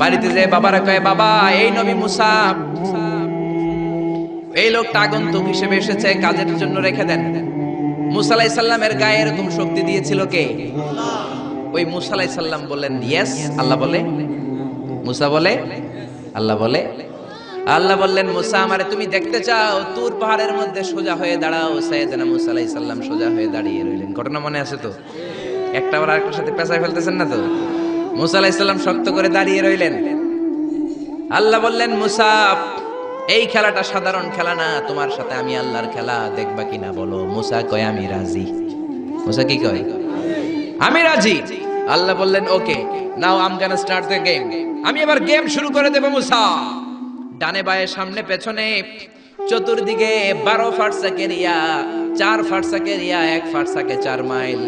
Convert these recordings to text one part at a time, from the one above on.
বাড়িতে যে বাবারা কয়ে, বাবা, এই নবী মুসা, এই লোকটা আগন্তুক হিসেবে এসেছে, কাজের জন্য রেখে দেন। মুসা আলাইহিস সালামের গায়ে এরকম শক্তি দিয়েছিল কে? ওই মুসা আলাইহিস সালাম বললেন, ইয়েস, আল্লাহ বলে। মুসা বলে, আল্লাহ বলে। আল্লাহ বললেন, মুসা, আমারে তুমি দেখতে চাও, তুর পাহাড়ের মধ্যে সোজা হয়ে দাঁড়াও। সাইয়েদনা মুসা আলাইহিস সালাম সোজা হয়ে দাঁড়িয়ে রইলেন। ঘটনা মনে আছে তো? একটা আবার আরেকটার সাথে পেঁচায় ফেলতেছেন না তো? মুসা আলাইহিস সালাম শক্ত করে দাঁড়িয়ে রইলেন। আল্লাহ বললেন, মুসা, এই খেলাটা সাধারণ খেলা না, তোমার সাথে আমি আল্লাহর খেলা দেখবা কিনা বলো। মুসা কয়, আমি রাজি। মুসা কি কয়? আমি রাজি। আল্লাহ বললেন, okay, now I'm gonna start the game আমি এবার গেম শুরু করে দেব, মুসা। ডানে বায়ে, সামনে পেছনে, চতুর্দিকে বারো ফাটসাক এরিয়া চার ফাটসাক এরিয়া এক ফাটসাকে চার মাইল।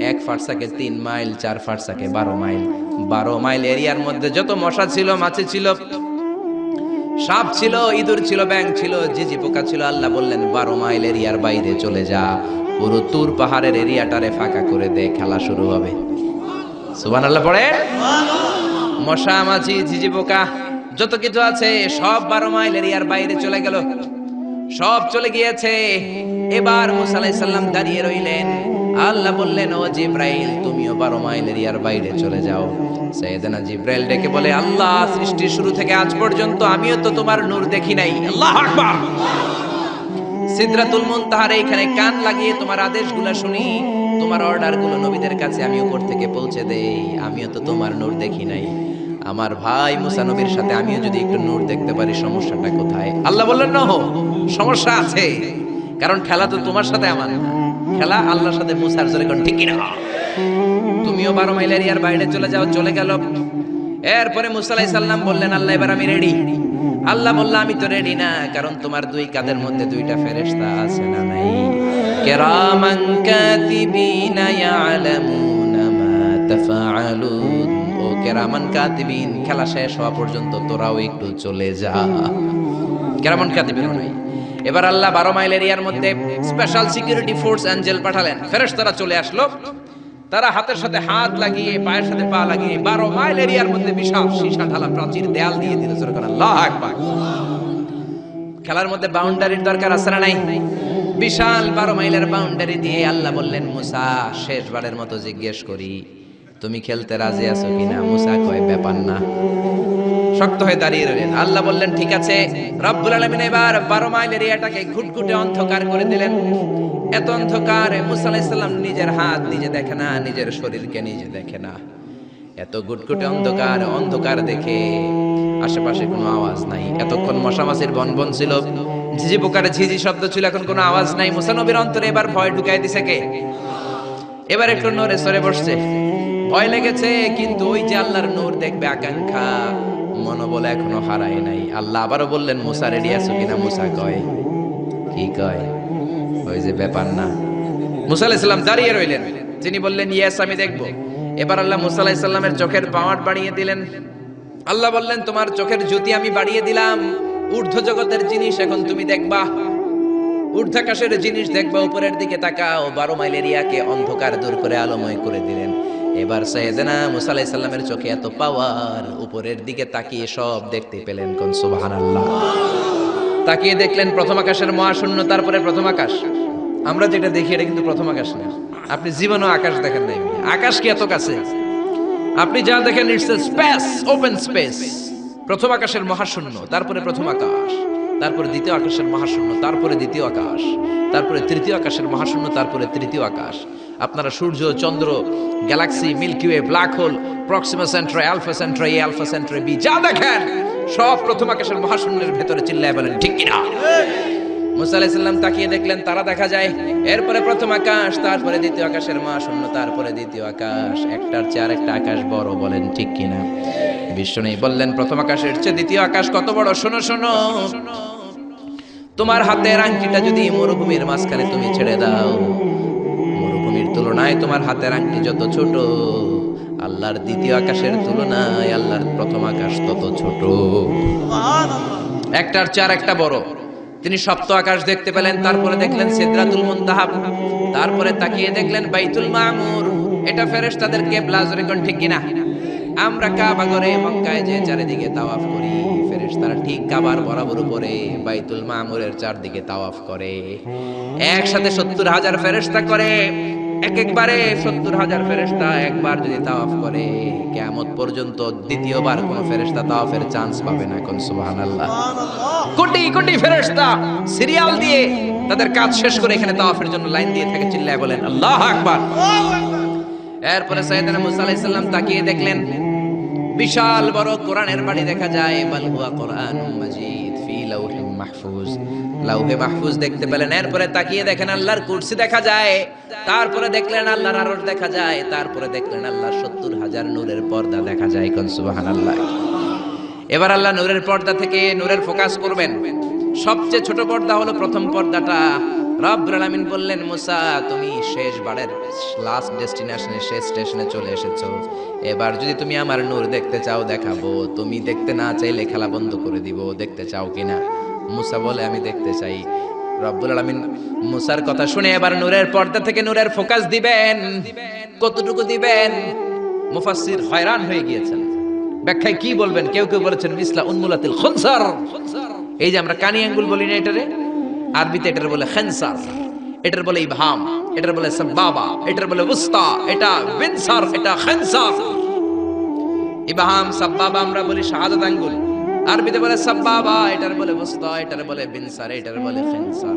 এক ফাটসাকে তিন মাইল, চার ফাটসাকে বারো মাইল। বারো মাইল এরিয়ার মধ্যে যত মশা ছিল, মাছি ছিল, সাপ ছিল, ইঁদুর ছিল ব্যাং ছিল, জিজি পোকা ছিল, আল্লাহ বললেন, বারো মাইল এরিয়ার বাইরে চলে যা। পুরো তুর পাহাড়ের এরিয়াটারে ফাঁকা করে দে, খেলা শুরু হবে। সুবান আল্লাহ পড়ে? মশা, মাছি ঝিঝি পোকা, যত কিছু আছে, সব বারো মাইল এরিয়ার বাইরে চলে গেল। সব চলে গিয়েছে। এবার মুসা আলাইহিস সালাম দাঁড়িয়ে রইলেন। আল্লাহ বললেন, ও জিব্রাইল, তুমিও বারো মাইল এরিয়ার বাইরে চলে যাও। সৈয়দনা জিব্রাইল ডেকে বলে, আল্লাহ, সৃষ্টির শুরু থেকে আজ পর্যন্ত আমিও তো তোমার নূর দেখি নাই। আল্লাহ আকবার। সিদরাতুল মুনতাহার এইখানে কান লাগিয়ে তোমার আদেশগুলো শুনি, তোমার অর্ডারগুলো নবীদের কাছে আমি উপর থেকে পৌঁছে দেই, আমিও তো তোমার নূর দেখি নাই। আমার ভাই মুসা নবীর সাথে আমিও যদি একটু নূর দেখতে পারি, সমস্যাটা কোথায়? আল্লাহ বললেন না সমস্যা আছে, কারণ খেলা তো তোমার সাথে আমার না। খেলা আল্লাহর সাথে মুসার জোরে কোন ঠিক না তুমিও বারো মাইল এরিয়ার বাইরে চলে যাও, চলে গেল। এরপরে মুসালাই সাল্লাম বললেন, আল্লাহ, এবার আমি রেডি আল্লাহ বলল, আমি তো রেডি না, কারণ তোমার দুই কাদের মধ্যে দুইটা ফেরেশতা আছে না নাই। কেরামান কাতিবিনা ইয়ালামুনা মা তাফআলুন। ও কেরামান কাতিবিন, খেলা শেষ হওয়া পর্যন্ত তোরাও একটু চলে যা। কেরামান কাতিবিন নাই এবার আল্লাহ বারো মাইল এরিয়ার মধ্যে স্পেশাল সিকিউরিটি ফোর্স অ্যাঞ্জেল পাঠালেন। ফেরেশতারা চলে আসলো। তারা হাতের সাথে হাত লাগিয়ে, পায়ের সাথে পা লাগিয়ে বারো মাইল এরিয়ার মধ্যে বিশাল সীসা ঢালা প্রাচীর দেয়াল দিয়ে দিল। জোরে করে আল্লাহ আকবার! খেলার মধ্যে বাউন্ডারির দরকার আছে না নাই? বিশাল বারো মাইলের বাউন্ডারি দিয়ে আল্লাহ বললেন, মুসা, শেষবারের মতো জিজ্ঞেস করি। তুমি খেলতে রাজি আছো কিনা? মুসা কয়, ব্যাপার না। শক্ত হয়ে দাঁড়িয়ে রইলেন। আল্লাহ বললেন, ঠিক আছে। রব্বুল আলমিন এবার বারো মাইল এরিয়াটাকে ঘুটঘুটে অন্ধকার করে দিলেন। এত অন্ধকার মুসা আলাইসাল্লাম নিজের হাত নিজে দেখে না, নিজের শরীরকে নিজে দেখে না। এত গুটগুটে অন্ধকার অন্ধকার দেখে আশেপাশে কোনো আওয়াজ নাই। এতক্ষণ মশামাছির বনবন ছিল। ঝিঝি পোকারে ঝিঝি শব্দ ছিল, এখন কোনো আওয়াজ নাই। মুসানবীর অন্তরে এবার ভয় ঢুকাই দিছে কে? এবার একটু নড়ে সরে বসছে। ভয় লেগেছে, কিন্তু ওই যে আল্লাহর নূর দেখবে আকাঙ্ক্ষা, মনোবল এখনও হারায় নাই। আল্লাহ আবারও বললেন, মুসা রেডি আছো কিনা? মুসা কয়, কি কয়? ওই যে ব্যাপার না। মুসা আলাইসাল্লাম দাঁড়িয়ে রইলেন। তিনি বললেন, ইয়েস, আমি দেখব। এবার আল্লাহ মুসা আলাইসাল্লামের চোখের পাওয়ার বাড়িয়ে দিলেন। আল্লাহ বললেন, তোমার চোখের জ্যোতি আমি বাড়িয়ে দিলাম। ঊর্ধ্ব জগতের জিনিস এখন তুমি দেখবা। ঊর্ধ্বাকাশের জিনিস দেখবা, উপরের দিকে তাকাও। বারো মাইল এরিয়াকে অন্ধকার দূর করে আলোময় করে দিলেন। এবার সৈয়দনা মুসা আলাইহিস সাল্লামের চোখে এত পাওয়ার উপরের দিকে তাকিয়ে সব দেখতে পেলেন কোন সুবহানাল্লাহ। তাকিয়ে দেখলেন প্রথম আকাশের মহাশূন্য, তারপরে প্রথম আকাশ। আমরা যেটা দেখি, এটা কিন্তু প্রথম আকাশ না। আপনি জীবনও আকাশ দেখেন নাই আকাশ কি এত কাছে? আপনি যা দেখেন it's a space open space প্রথম আকাশের মহাশূন্য, তারপরে প্রথম আকাশ। তারপরে দ্বিতীয় আকাশের মহাশূন্য, তারপরে দ্বিতীয় আকাশ, তারপরে তৃতীয় আকাশের মহাশূন্য, তারপরে তৃতীয় আকাশ। আপনারা সূর্য, চন্দ্র, galaxy, Milky Way, black hole, Proxima Centauri Alpha Centauri A Alpha Centauri B, যা দেখেন, সব প্রথম আকাশের মহাশূন্যের ভেতরে চিল্লায় বলেন, ঠিক কিনা? মুসা আলাইসাল্লাম তাকিয়ে দেখলেন, তারা দেখা যায়, এরপরে প্রথম আকাশ, তারপরে দ্বিতীয় আকাশের মহাশূন্য, তারপরে দ্বিতীয় আকাশ, একটার চেয়ে আরেকটা আকাশ বড় বলেন, ঠিক কিনা? বিষ্ণু বললেন, প্রথম আকাশের চেয়ে দ্বিতীয় আকাশ কত বড়? শোনো শোনো। তোমার হাতের আংটিটা যদি মরুভূমির মাঝখানে তুমি ছেড়ে দাও, মরুভূমির তুলনায় তোমার হাতের আংটি যত ছোট, আল্লাহর দ্বিতীয় আকাশের তুলনায় আল্লাহর প্রথম আকাশ তত ছোট। একটার চার একটা বড়। তিনি সপ্ত আকাশ দেখতে পেলেন, তারপরে দেখলেন সিদরাতুল মুনতাহা তারপরে তাকিয়ে দেখলেন বাইতুল মামুর। এটা ফেরেশতাদের কেবলা জোরে কোন ঠিক কিনা? আমরা কাবা করে মক্কায় যে চারিদিকে তাওয়াফ করি। ফেরেশতারা ঠিক কাবার বরাবর উপরে বাইতুল মামুরের চারদিকে তাওয়াফ করে। একসাথে সত্তর হাজার করে। এক একবারে সত্তর হাজার ফেরেশতা একবার যদি তাওয়াফ করে পর্যন্ত দ্বিতীয়বার কোন ফেরেশতা তাওয়াফের চান্স পাবে না কোন সুবহানাল্লাহ। কোটি কোটি ফেরেশতা সিরিয়াল দিয়ে তাদের কাজ শেষ করে এখানে তাওয়াফের জন্য লাইন দিয়ে থাকে, চিল্লায় বলেন, আল্লাহ আকবার। এরপরে সাইয়েদনা মুসা তাকিয়ে দেখলেন বিশাল বড় কোরআনের বাড়ি দেখা যায়, বাল হুয়া কোরআনুম মাজিদ ফি লাউহিম মাহফুজ। লাউহে মাহফুজ দেখতে পেলেন, এরপরে তাকিয়ে দেখেন আল্লাহর কুরসি দেখা যায়, তারপরে দেখলেন আল্লাহর আরশ দেখা যায়, তারপরে দেখলেন আল্লাহর সত্তর হাজার নূরের পর্দা দেখা যায়, কোন সুবহানাল্লাহ। এবার আল্লাহ নূরের পর্দা থেকে নূরের ফোকাস করবেন। সবচেয়ে ছোট পর্দা হলো প্রথম পর্দাটা। রব্বুল আলামিন বললেন, মুসা, তুমি শেষ বারের লাস্ট ডেস্টিনেশনে শেষ স্টেশনে চলে এসেছ। এবার যদি তুমি আমার নূর দেখতে চাও, দেখাবো। তুমি দেখতে না চাইলে খেলা বন্ধ করে দিব। দেখতে চাও কিনা মুসা বলে, আমি দেখতে চাই। রব্বুল আলামিন মুসার কথা শুনে এবার নূরের পর্দা থেকে নূরের ফোকাস দিবেন। কতটুকু দিবেন? মুফাসসির হয়রান হয়ে গিয়েছেন। ব্যাখ্যায় কি বলবেন? কেউ কেউ বলেছেন, মিসলা উন্মুলাতিল খুনসার। এই যে আমরা কানি আঙ্গুল বলি না এটারে? আরবিতে এটার বলে খেনসার, এটার বলে ইবহাম, এটার বলে সাব্বাবা, এটার বলে উস্তা, এটা বিনসার, এটা খেনসার। ইবহাম, সাব্বাবা আমরা বলি শাহাদাত আঙ্গুল। আরবিতে বলে সাব্বাবা, এটার বলে উস্তা, এটার বলে বিনসার, এটার বলে খেনসার।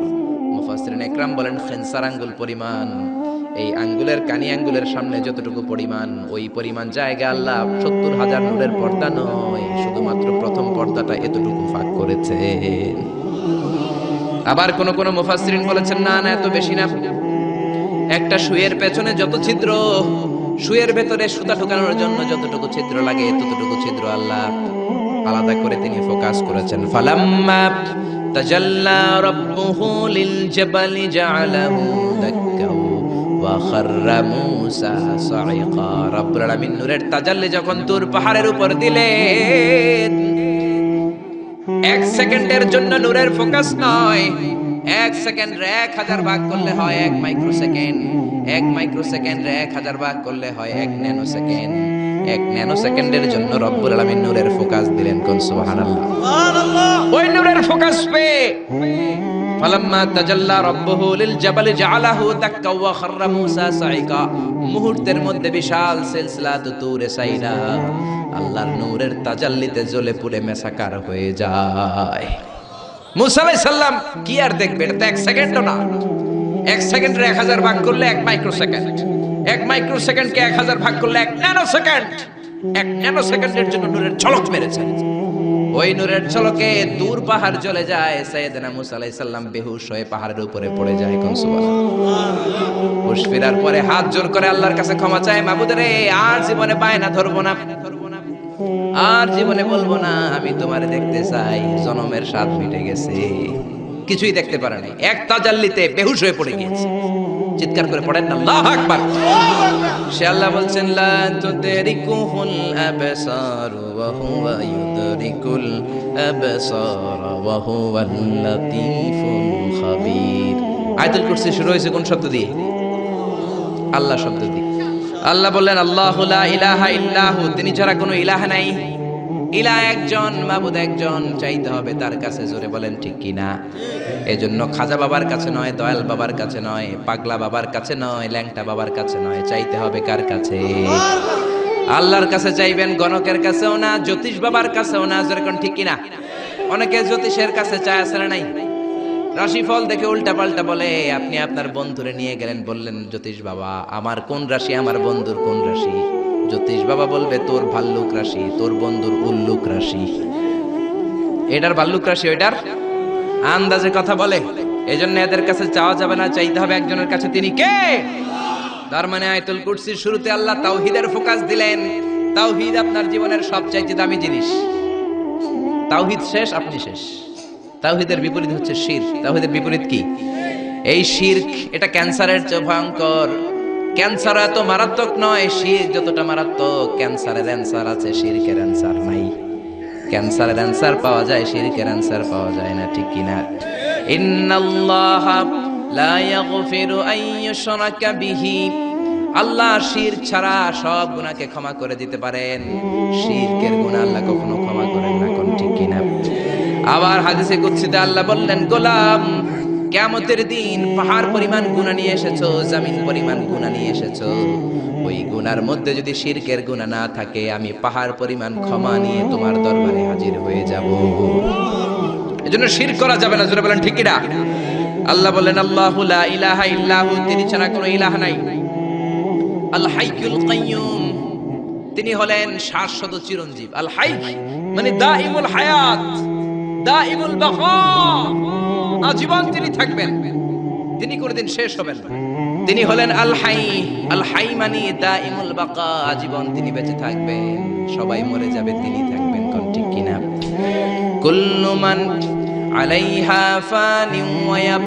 মুফাসসিরিন একরাম বলেন খেনসার আঙ্গুল পরিমাণ। এই আঙ্গুলের কানি আঙ্গুলের সামনে যতটুকু পরিমাণ, ওই পরিমাণ জায়গা আল্লাহ সত্তর হাজার নূরের পর্দা নয়, শুধুমাত্র প্রথম পর্দাটা এতটুকু ফাঁক করেছে আবার কোন কোন মুফাসসিরিন বলেছেন, না না, এত বেশি না। একটা সুয়ের পেছনে যত ছিদ্র শুয়ের ভেতরে সুতা ঢোকানোর জন্য যতটুকু ছিদ্র লাগে, ততটুকু ছিদ্র আল্লাহ আলাদা করে তিনি ফোকাস করেছেন। ফালাম্মা তাজাল্লা রাব্বুহু লিল জাবালি জাআলাহু দাক্কা ওয়া খাররা মূসা সাইকা রব্বুল আলামিন নূরের তাজাল্লি যখন তুর পাহাড়ের উপর দিলেন এক সেকেন্ডের জন্য নূরের ফোকাস নয়। এক সেকেন্ড এক হাজার ভাগ করলে হয় এক মাইক্রো সেকেন্ড এক মাইক্রো সেকেন্ড এক হাজার ভাগ করলে হয় এক ন্যানো সেকেন্ড এক ন্যানো সেকেন্ডের জন্য রব্বুল আলামিন নূরের ফোকাস দিলেন কোন সুবহানাল্লাহ। ওই নূরের ফোকাস পেয়ে ফালাম্মা তাজাল্লা রাব্বুহু লিল মুহূর্তের মধ্যে বিশাল সিলসিলাত তুরে সাইরা আল্লাহর নূরের তাজাল্লিতে জ্বলে পুড়ে মেসাকার হয়ে যায়। মুসা কি আর দেখবে? এটা তো এক সেকেন্ডও না। এক সেকেন্ডের এক হাজার ভাগ করলে এক মাইক্রো সেকেন্ড এক মাইক্রো সেকেন্ডকে এক হাজার ভাগ করলে এক ন্যানো সেকেন্ড এক ন্যানো সেকেন্ডের জন্য নূরের ঝলক মেরেছে। ওই নূরের ঝলকে দূর পাহাড় চলে যায়, সাইয়েদনা মুসা আলাইহিস সালাম বেহুশ হয়ে পাহাড়ের উপরে পড়ে যায় কোন হুশ ফেরার পরে হাত জোর করে আল্লাহর কাছে ক্ষমা চায় মাবুদরে আর জীবনে পায় না ধরবো না। আর জীবনে বলব না, আমি তোমারে দেখতে চাই, জনমের স্বাদ মিটে গেছে। কিছুই দেখতে পারে নাই। এক তাজাল্লিতে বেহুশ হয়ে পড়ে গিয়েছে। চিৎকার করে পড়েন আল্লাহ আকবার। সে আল্লাহ বলছেন, লা তুদরিকুহুল আবসার ওয়া হুয়া ইউদরিকুল আবসার ওয়া হুয়াল লাতীফুল খাবীর। আয়াতুল কুরসি শুরু হয়েছে কোন শব্দ দিয়ে? আল্লাহ শব্দ দিয়ে। আল্লাহ বললেন, আল্লাহ লা ইলাহা ইল্লাহু। তিনি ছাড়া কোনো ইলাহ নাই। ইলাহ একজন, মাবুদ একজন, চাইতে হবে তার কাছে জোরে বলেন, ঠিক কি না? এজন্য খাজা বাবার কাছে নয়, দয়াল বাবার কাছে নয়, পাগলা বাবার কাছে নয়, ল্যাংটা বাবার কাছে নয়, চাইতে হবে কার কাছে? আল্লাহর কাছে চাইবেন, গণকের কাছেও না, জ্যোতিষ বাবার কাছেও না, জোরে কোন ঠিক কি না? অনেকে জ্যোতিষের কাছে চায়, আসলে নাই। রাশিফল দেখে উল্টা পাল্টা বলে, আপনি আপনার বন্ধুরে নিয়ে গেলেন, বললেন, জ্যোতিষ বাবা, আমার কোন রাশি, আমার বন্ধুর কোন রাশি? জ্যোতিষ বাবা বলবে, তোর ভাল্লুক রাশি, তোর বন্ধুর উল্লুক রাশি। এটার ভাল্লুক রাশি ওইটার? আন্দাজে কথা বলে। এজন্য এদের কাছে চাওয়া যাবে না, চাইতে হবে একজনের কাছে তিনি কে? তার মানে আয়তুল কুরসির শুরুতে আল্লাহ তাওহিদের ফোকাস দিলেন। তাওহিদ আপনার জীবনের সবচাইতে দামি জিনিস। তাওহিদ শেষ, আপনি শেষ। তাওহিদের বিপরীত হচ্ছে শির। তাওহিদের বিপরীত কি? এই শির্ক, এটা ক্যান্সারের চেয়ে ভয়ঙ্কর। ক্যান্সার এত মারাত্মক নয়, শির যতটা মারাত্মক, ক্যান্সারের অ্যান্সার আছে, শিরকের অ্যান্সার নাই। ক্যান্সারের অ্যান্সার পাওয়া যায়, শিরকের অ্যান্সার পাওয়া যায় না, ঠিক কিনা? ইন্নাল্লাহ লা ইয়াগফিরু আন ইউশরাকা বিহি। আল্লাহ শির ছাড়া সব গুনাহকে ক্ষমা করে দিতে পারেন। শিরকের গুনাহ আল্লাহ কখনো ক্ষমা করেন না, কোন ঠিক কিনা? আবার হাদিসে কুদসিতে আল্লাহ বললেন, গোলাম কেমতের দিন পাহাড় পরিমাণ গুণা নিয়ে এসেছ, জামিন পরিমাণ গুণা নিয়ে এসেছ। ওই গুনার মধ্যে যদি শিরকের গুণা না থাকে, আমি পাহাড় পরিমাণ ক্ষমা নিয়ে তোমার দরবারে হাজির হয়ে যাব। এজন্য শির করা যাবে না, জোরে বলেন ঠিকিরা আল্লাহ বলেন, আল্লাহু লা ইলাহা ইল্লাহু তিনি ছাড়া কোনো ইলাহ নাই। আল হাইয়ুল কাইয়ুম তিনি হলেন শাশ্বত চিরঞ্জীব। আল হাই মানে দাইমুল হায়াত দাইমুল বাকা আজীবন তিনি থাকবেন। তিনি কোনদিন শেষ হবেন তিনি হলেন আল হাই আল হাই মানে দাইমুল বাকা। আজীবন তিনি বেঁচে থাকবেন। সবাই মরে যাবে, তিনি থাকবেন। কোন ঠিক কিনা? কুল্লু মান আলাইহা ফানি ওয়া